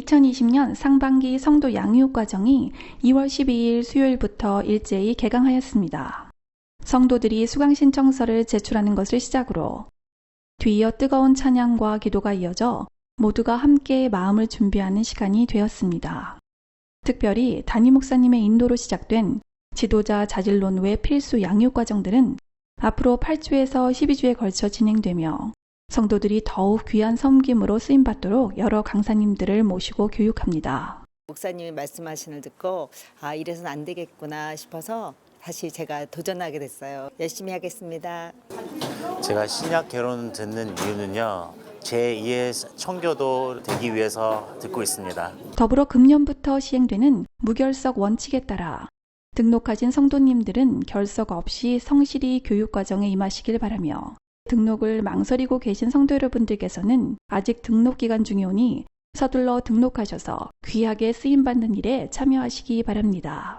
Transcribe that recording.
2020년 상반기 성도 양육 과정이 2월 12일 수요일부터 일제히 개강하였습니다. 성도들이 수강 신청서를 제출하는 것을 시작으로 뒤이어 뜨거운 찬양과 기도가 이어져 모두가 함께 마음을 준비하는 시간이 되었습니다. 특별히 담임 목사님의 인도로 시작된 지도자 자질론 외 필수 양육 과정들은 앞으로 8주에서 12주에 걸쳐 진행되며 성도들이 더욱 귀한 섬김으로 쓰임받도록 여러 강사님들을 모시고 교육합니다. 목사님이 말씀하시는 걸 듣고 아 이래서는 안 되겠구나 싶어서 다시 제가 도전하게 됐어요. 열심히 하겠습니다. 제가 신약 결혼 듣는 이유는요. 제2의 청교도 되기 위해서 듣고 있습니다. 더불어 금년부터 시행되는 무결석 원칙에 따라 등록하신 성도님들은 결석 없이 성실히 교육 과정에 임하시길 바라며 등록을 망설이고 계신 성도 여러분들께서는 아직 등록 기간 중이오니 서둘러 등록하셔서 귀하게 쓰임 받는 일에 참여하시기 바랍니다.